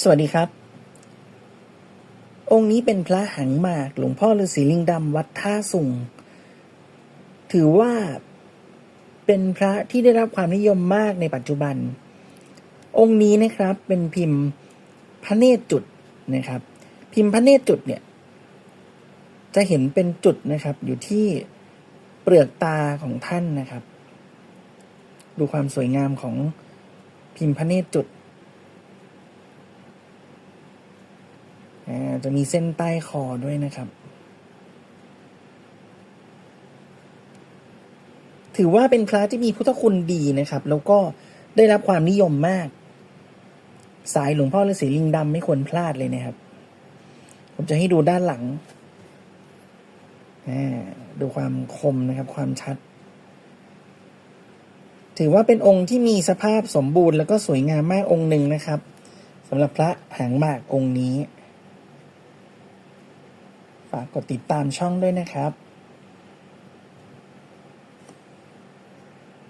สวัสดีครับ องค์นี้เป็นพระหังหมาก หลวงพ่อฤาษีลิงดำวัดท่าสุงถือว่าเป็นพระที่ได้รับความนิยมมากในปัจจุบัน องค์นี้นะครับเป็นพิมพ์พระเนตรจุดนะครับ พิมพ์พระเนตรจุดเนี่ย จะเห็นเป็นจุดนะครับ อยู่ที่เปลือกตาของท่านนะครับ ดูความสวยงามของพิมพ์พระเนตรจุด อ่า จะมีเส้นใต้คอด้วยนะครับ ถือว่าเป็นพระที่มีพุทธคุณดีนะครับ แล้วก็ได้รับความนิยมมาก สายหลวงพ่อฤาษีลิงดำไม่ควรพลาดเลยนะครับ ผมจะให้ดูด้านหลังดูความคมนะครับ ความชัด ถือว่าเป็นองค์ที่มีสภาพสมบูรณ์แล้วก็สวยงามมากองค์หนึ่งนะครับสำหรับพระหางหมากองค์นี้ ฝากกดติดตามช่องด้วยนะครับ